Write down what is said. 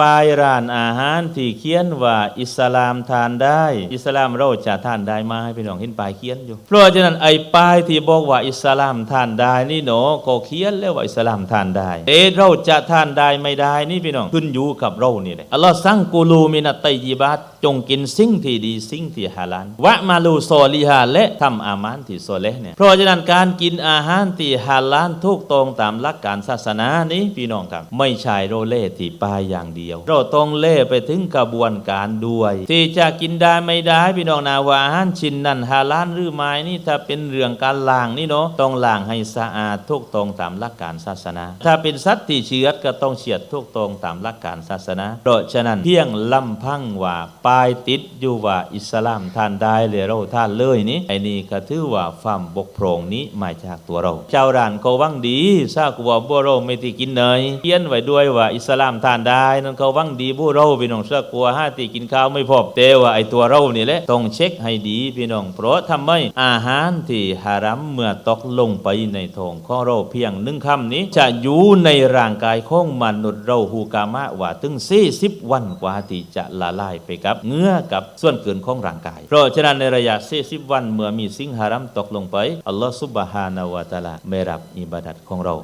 ป้ายร้านอาหารที่เขียนว่าอิสลามทานได้ อิสลามเราจะทานได้มาให้พี่น้องเห็นป้ายเขียนอยู่ เพราะฉะนั้นไอ้ป้ายที่บอกว่าอิสลามทานได้นี่เนาะก็เขียนแล้วว่าอิสลามทานได้ เอ๊เราจะทานได้ไม่ได้นี่พี่น้องขึ้นอยู่กับเรานี่แหละอัลลอฮ์สั่งกูลูมินัตไตยิบัตจงกินสิ่งที่ดีสิ่งที่ฮาลาลวะมาลูซอลิฮาและทำอามานที่โซเลห์เนี่ยเพราะฉะนั้นการกินอาหารที่ฮาลาลถูกต้องตามหลักการศาสนานี้พี่น้องครับ ไม่ใช่โรเล่ที่ปลายอย่างเดียว เราต้องเล่ไปถึงกระบวนการด้วย ที่จะกินได้ไม่ได้พี่น้องนาว่าอาหารชิ้นนั้นฮาลาลหรือไม่นี่ถ้าเป็นเรื่องการล้างนี่เนาะต้องล้างให้สะอาดถูกต้องตามหลักการศาสนา ถ้าเป็นสัตว์ที่เชือดก็ต้องเฉียดถูกต้องตามหลักการศาสนา เพราะฉะนั้นเพียงลำพังว่าปลายติดอยู่ว่าอิสลามทานได้เลยเราทานเลยนี่ไอ้นี่ก็ถือว่าความบกพร่องนี้มาจากตัวเรา เจ้าร้านเขาหวังดีทราบว่าบัวเราไม่ที่กินเนยเขียนไว้ด้วยว่าอิสลามทานได้นั่นเขาวังดีบัวเราพี่น้องทราบกลัวห้าตีกินข้าวไม่พอแต่ว่าไอตัวเรานี่แหละต้องเช็คให้ดีพี่น้อง เพราะทำไมอาหารที่ฮารัมเมื่อตกลงไปในท้องของเราเพียงหนึ่งคำนี้ จะอยู่ในร่างกายของมนุษย์เราหูกามะว่าถึง40วันกว่าที่จะละลายไปกับเงื่อกับส่วนเกินของร่างกาย เพราะฉะนั้นในระยะ40วันเมื่อมีสิ่งฮารัมตกลงไปอัลลอฮฺซุบฮานาวะตะลาไม่รับอิบาดัตของเรา